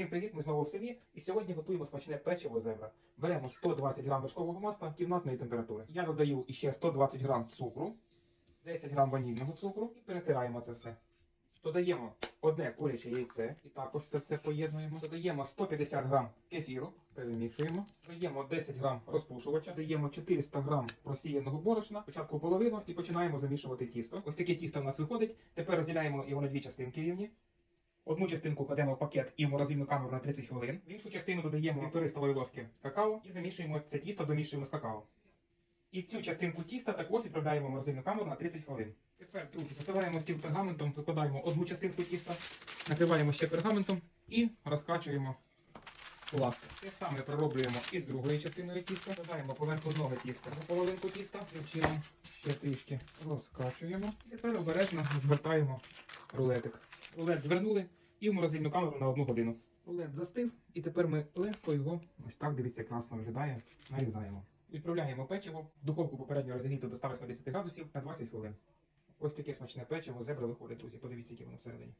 Всім привіт! Ми знову в селі. І сьогодні готуємо смачне печиво зебра. Беремо 120 грам вершкового масла кімнатної температури. Я додаю іще 120 грам цукру, 10 грам ванільного цукру і перетираємо це все. Додаємо одне куряче яйце і також це все поєднуємо. Додаємо 150 грам кефіру, перемішуємо. Додаємо 10 грам розпушувача, додаємо 400 грам просіяного борошна, спочатку половину і починаємо замішувати тісто. Ось таке тісто у нас виходить. Тепер розділяємо його на дві частинки рівні. Одну частинку кладемо в пакет і в морозильну камеру на 30 хвилин. В іншу частину додаємо 1,5 столові ложки какао і замішуємо це тісто, домішуємо з какао. І цю частинку тіста також відправляємо в морозильну камеру на 30 хвилин. Тепер, друзі, засипаємо стіл пергаментом, викладаємо одну частинку тіста, накриваємо ще пергаментом і розкачуємо пласт. Те саме пророблюємо і з другої частиною тіста. Додаємо поверх одного тіста за половинку тіста, чином ще трішки розкачуємо. І тепер обережно звертаємо рулетик. Рулет звернули і в морозильну камеру на одну годину. Рулет застив, і тепер ми легко його, ось так дивіться, класно виглядає, нарізаємо. Відправляємо печиво в духовку попередньо розігріту до 180 градусів на 20 хвилин. Ось таке смачне печиво, зебра виходить, друзі. Подивіться, яке воно всередині.